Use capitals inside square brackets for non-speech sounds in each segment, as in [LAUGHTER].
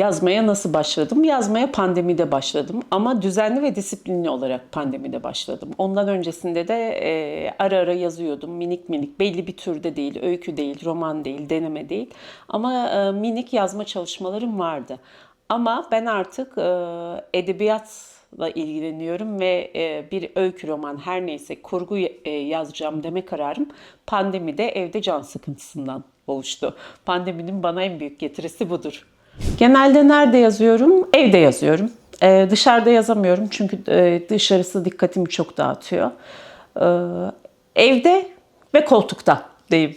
Yazmaya nasıl başladım? Yazmaya pandemide başladım ama düzenli ve disiplinli olarak pandemide başladım. Ondan öncesinde de e, ara ara yazıyordum. Minik minik, belli bir türde değil, öykü değil, roman değil, deneme değil. Ama e, minik yazma çalışmalarım vardı. Ama ben artık e, edebiyatla ilgileniyorum ve e, bir öykü roman her neyse kurgu e, yazacağım deme kararım pandemide evde can sıkıntısından oluştu. Pandeminin bana en büyük getirisi budur. Genelde nerede yazıyorum? Evde yazıyorum. Ee, dışarıda yazamıyorum çünkü e, dışarısı dikkatimi çok dağıtıyor. Ee, evde ve koltukta diyeyim.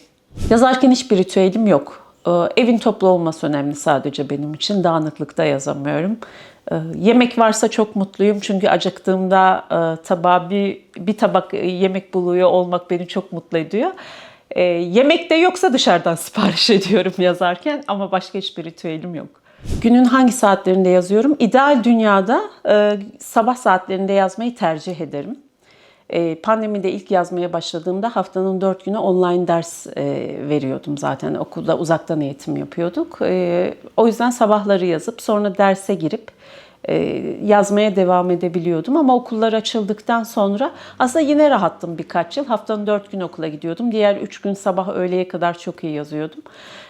Yazarken hiçbir ritüelim yok. Ee, evin toplu olması önemli sadece benim için. Dağınıklıkta yazamıyorum. Ee, yemek varsa çok mutluyum çünkü acıktığımda e, tabağa bir, bir tabak yemek buluyor olmak beni çok mutlu ediyor. E, yemek de yoksa dışarıdan [LAUGHS] sipariş ediyorum yazarken ama başka hiçbir ritüelim yok. Günün hangi saatlerinde yazıyorum? İdeal dünyada e, sabah saatlerinde yazmayı tercih ederim. E, pandemide ilk yazmaya başladığımda haftanın dört günü online ders e, veriyordum zaten. Okulda uzaktan eğitim yapıyorduk. E, o yüzden sabahları yazıp sonra derse girip yazmaya devam edebiliyordum. Ama okullar açıldıktan sonra aslında yine rahattım birkaç yıl. Haftanın dört gün okula gidiyordum. Diğer üç gün sabah öğleye kadar çok iyi yazıyordum.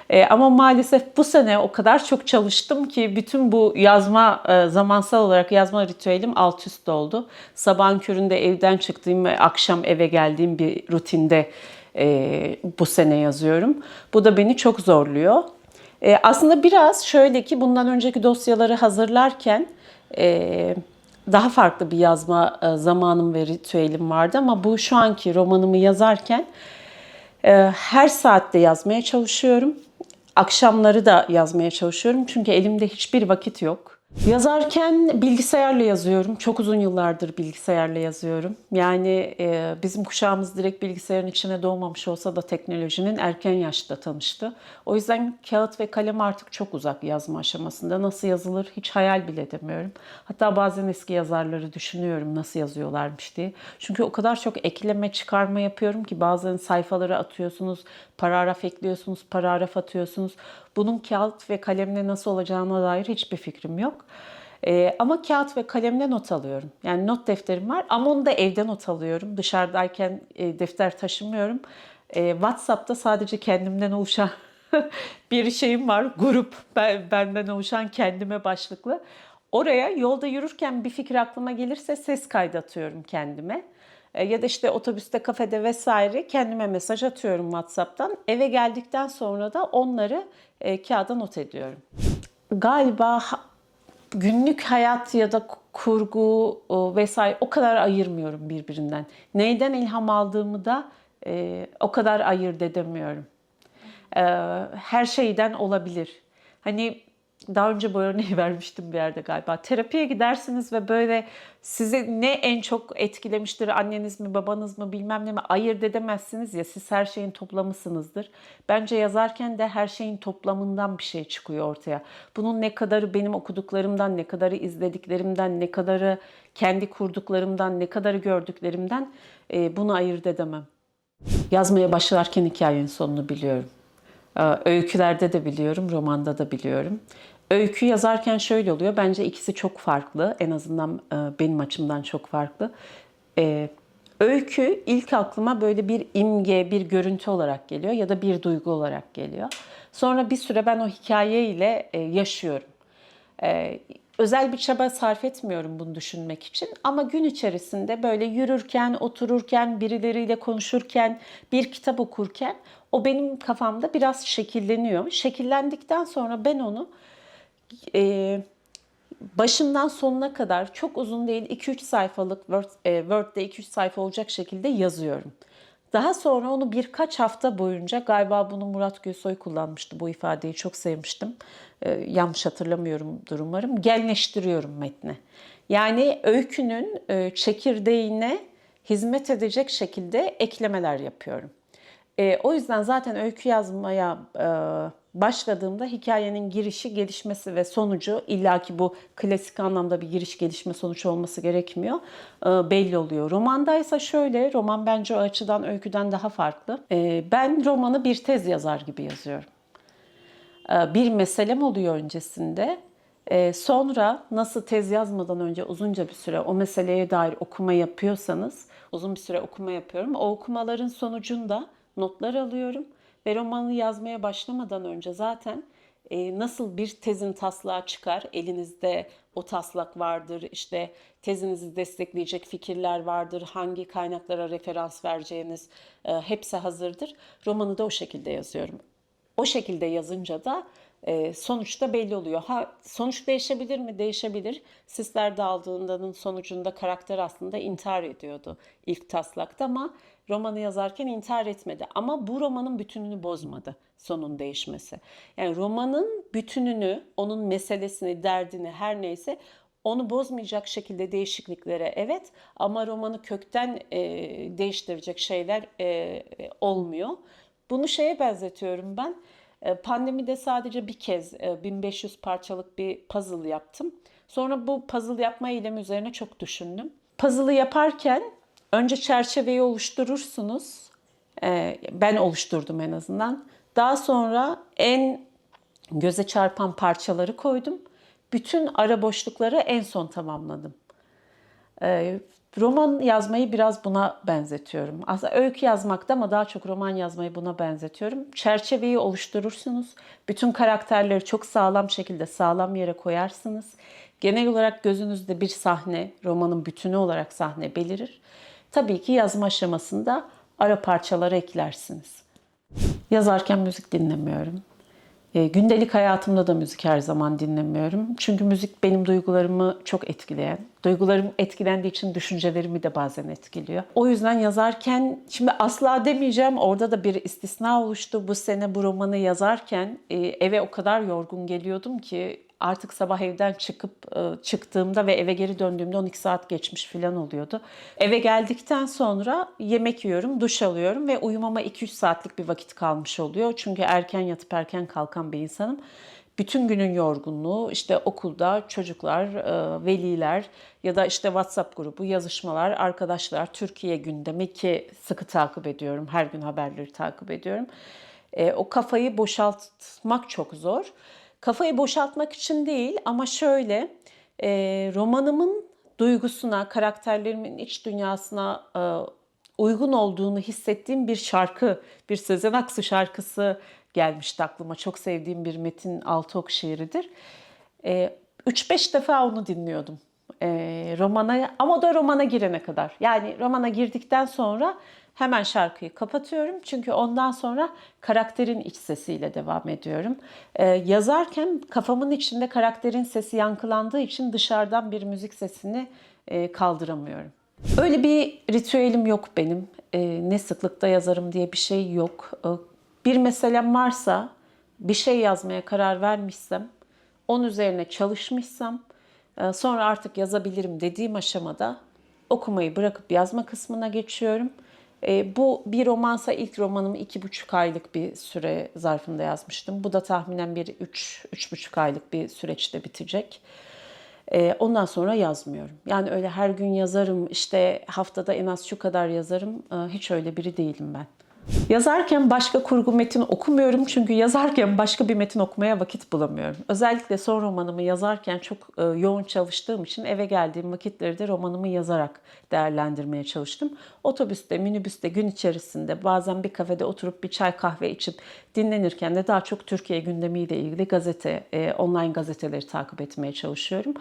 E, ama maalesef bu sene o kadar çok çalıştım ki bütün bu yazma e, zamansal olarak yazma ritüelim alt üst oldu. Sabahın köründe evden çıktığım ve akşam eve geldiğim bir rutinde e, bu sene yazıyorum. Bu da beni çok zorluyor. E, aslında biraz şöyle ki bundan önceki dosyaları hazırlarken e, daha farklı bir yazma e, zamanım ve ritüelim vardı ama bu şu anki romanımı yazarken e, her saatte yazmaya çalışıyorum. Akşamları da yazmaya çalışıyorum çünkü elimde hiçbir vakit yok. Yazarken bilgisayarla yazıyorum. Çok uzun yıllardır bilgisayarla yazıyorum. Yani e, bizim kuşağımız direkt bilgisayarın içine doğmamış olsa da teknolojinin erken yaşta tanıştı. O yüzden kağıt ve kalem artık çok uzak yazma aşamasında. Nasıl yazılır hiç hayal bile edemiyorum. Hatta bazen eski yazarları düşünüyorum nasıl yazıyorlarmış diye. Çünkü o kadar çok ekleme çıkarma yapıyorum ki bazen sayfaları atıyorsunuz, paragraf ekliyorsunuz, paragraf atıyorsunuz. Bunun kağıt ve kalemle nasıl olacağına dair hiçbir fikrim yok. Ee, ama kağıt ve kalemle not alıyorum. Yani not defterim var ama onu da evde not alıyorum. Dışarıdayken e, defter taşımıyorum. E, WhatsApp'ta sadece kendimden oluşan [LAUGHS] bir şeyim var. Grup ben, benden oluşan kendime başlıklı. Oraya yolda yürürken bir fikir aklıma gelirse ses kaydı atıyorum kendime. E, ya da işte otobüste, kafede vesaire kendime mesaj atıyorum WhatsApp'tan. Eve geldikten sonra da onları e, kağıda not ediyorum. Galiba günlük hayat ya da kurgu o, vesaire o kadar ayırmıyorum birbirinden. Neyden ilham aldığımı da e, o kadar ayırt edemiyorum. E, her şeyden olabilir. Hani daha önce bu örneği [LAUGHS] vermiştim bir yerde galiba. Terapiye gidersiniz ve böyle sizi ne en çok etkilemiştir anneniz mi babanız mı bilmem ne mi ayırt edemezsiniz ya siz her şeyin toplamısınızdır. Bence yazarken de her şeyin toplamından bir şey çıkıyor ortaya. Bunun ne kadarı benim okuduklarımdan, ne kadarı izlediklerimden, ne kadarı kendi kurduklarımdan, ne kadarı gördüklerimden e, bunu ayırt edemem. Yazmaya başlarken hikayenin sonunu biliyorum. Ee, Öykülerde de biliyorum, romanda da biliyorum. Öykü yazarken şöyle oluyor. Bence ikisi çok farklı. En azından e, benim açımdan çok farklı. Ee, Öykü ilk aklıma böyle bir imge, bir görüntü olarak geliyor ya da bir duygu olarak geliyor. Sonra bir süre ben o hikayeyle e, yaşıyorum. Özel bir çaba sarf etmiyorum bunu düşünmek için ama gün içerisinde böyle yürürken, otururken, birileriyle konuşurken, bir kitap okurken o benim kafamda biraz şekilleniyor. Şekillendikten sonra ben onu e, başından sonuna kadar çok uzun değil 2-3 sayfalık Word, e, Word'de 2-3 sayfa olacak şekilde yazıyorum. Daha sonra onu birkaç hafta boyunca galiba bunu Murat Gülsoy kullanmıştı bu ifadeyi çok sevmiştim. Ee, yanlış hatırlamıyorumdur umarım. Genleştiriyorum metni. Yani öykünün e, çekirdeğine hizmet edecek şekilde eklemeler yapıyorum. E, o yüzden zaten öykü yazmaya e, başladığımda hikayenin girişi, gelişmesi ve sonucu illaki bu klasik anlamda bir giriş, gelişme, sonuç olması gerekmiyor. E, belli oluyor. Romandaysa şöyle, roman bence o açıdan öyküden daha farklı. E, ben romanı bir tez yazar gibi yazıyorum. E, bir meselem oluyor öncesinde. Ee, sonra nasıl tez yazmadan önce uzunca bir süre o meseleye dair okuma yapıyorsanız, uzun bir süre okuma yapıyorum. O okumaların sonucunda notlar alıyorum ve romanı yazmaya başlamadan önce zaten e, nasıl bir tezin taslağı çıkar, elinizde o taslak vardır, işte tezinizi destekleyecek fikirler vardır, hangi kaynaklara referans vereceğiniz e, hepsi hazırdır. Romanı da o şekilde yazıyorum. O şekilde yazınca da e, sonuçta belli oluyor. Ha sonuç değişebilir mi? Değişebilir. Sisler dağıldığındanın sonucunda karakter aslında intihar ediyordu ilk taslakta ama romanı yazarken intihar etmedi. Ama bu romanın bütününü bozmadı sonun değişmesi. Yani romanın bütününü, onun meselesini, derdini her neyse onu bozmayacak şekilde değişikliklere evet ama romanı kökten e, değiştirecek şeyler e, olmuyor. Bunu şeye benzetiyorum ben. E, Pandemide sadece bir kez e, 1500 parçalık bir puzzle yaptım. Sonra bu puzzle yapma eylemi üzerine çok düşündüm. Puzzle'ı yaparken önce çerçeveyi oluşturursunuz. E, Ben oluşturdum en azından. Daha sonra en göze çarpan parçaları koydum. Bütün ara boşlukları en son tamamladım. Roman yazmayı biraz buna benzetiyorum. Aslında öykü yazmakta ama daha çok roman yazmayı buna benzetiyorum. Çerçeveyi oluşturursunuz. Bütün karakterleri çok sağlam şekilde sağlam yere koyarsınız. Genel olarak gözünüzde bir sahne, romanın bütünü olarak sahne belirir. Tabii ki yazma aşamasında ara parçaları eklersiniz. Yazarken müzik dinlemiyorum. E, gündelik hayatımda da müzik her zaman dinlemiyorum. Çünkü müzik benim duygularımı çok etkileyen. Duygularım etkilendiği için düşüncelerimi de bazen etkiliyor. O yüzden yazarken, şimdi asla demeyeceğim orada da bir istisna oluştu. Bu sene bu romanı yazarken e, eve o kadar yorgun geliyordum ki artık sabah evden çıkıp e, çıktığımda ve eve geri döndüğümde 12 saat geçmiş falan oluyordu. Eve geldikten sonra yemek yiyorum, duş alıyorum ve uyumama 2-3 saatlik bir vakit kalmış oluyor. Çünkü erken yatıp erken kalkan bir insanım. Bütün günün yorgunluğu işte okulda çocuklar, e, veliler ya da işte WhatsApp grubu, yazışmalar, arkadaşlar, Türkiye gündemi ki sıkı takip ediyorum. Her gün haberleri takip ediyorum. E, o kafayı boşaltmak çok zor. Kafayı boşaltmak için değil ama şöyle e, romanımın duygusuna, karakterlerimin iç dünyasına e, uygun olduğunu hissettiğim bir şarkı, bir Sezen Aksu şarkısı gelmişti aklıma. Çok sevdiğim bir Metin Altıok şiiridir. E, 3-5 defa onu dinliyordum e, romana ama da romana girene kadar. Yani romana girdikten sonra hemen şarkıyı kapatıyorum. Çünkü ondan sonra karakterin iç sesiyle devam ediyorum. E, yazarken kafamın içinde karakterin sesi yankılandığı için dışarıdan bir müzik sesini e, kaldıramıyorum. Öyle bir ritüelim yok benim. E, ne sıklıkta yazarım diye bir şey yok. E, bir meselem varsa, bir şey yazmaya karar vermişsem, onun üzerine çalışmışsam, e, sonra artık yazabilirim dediğim aşamada okumayı bırakıp yazma kısmına geçiyorum. E, bu bir romansa ilk romanımı iki buçuk aylık bir süre zarfında yazmıştım. Bu da tahminen bir üç, üç buçuk aylık bir süreçte bitecek. E, ondan sonra yazmıyorum. Yani öyle her gün yazarım, işte haftada en az şu kadar yazarım. E, hiç öyle biri değilim ben. Yazarken başka kurgu metin okumuyorum çünkü yazarken başka bir metin okumaya vakit bulamıyorum. Özellikle son romanımı yazarken çok e, yoğun çalıştığım için eve geldiğim vakitleri de romanımı yazarak değerlendirmeye çalıştım. Otobüste, minibüste, gün içerisinde bazen bir kafede oturup bir çay kahve içip dinlenirken de daha çok Türkiye gündemiyle ilgili gazete, e, online gazeteleri takip etmeye çalışıyorum.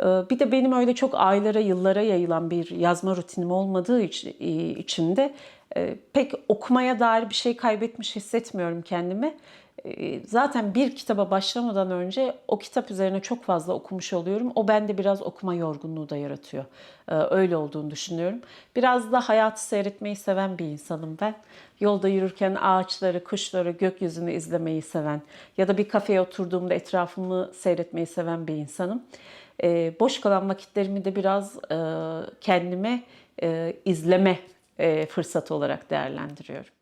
E, Bir de benim öyle çok aylara, yıllara yayılan bir yazma rutinim olmadığı için de pek okumaya dair bir şey kaybetmiş hissetmiyorum kendimi. E, Zaten bir kitaba başlamadan önce o kitap üzerine çok fazla okumuş oluyorum. O bende biraz okuma yorgunluğu da yaratıyor. E, Öyle olduğunu düşünüyorum. Biraz da hayatı seyretmeyi seven bir insanım ben. Yolda yürürken ağaçları, kuşları, gökyüzünü izlemeyi seven ya da bir kafeye oturduğumda etrafımı seyretmeyi seven bir insanım. Boş kalan vakitlerimi de biraz e, kendime e, izleme e, fırsatı olarak değerlendiriyorum.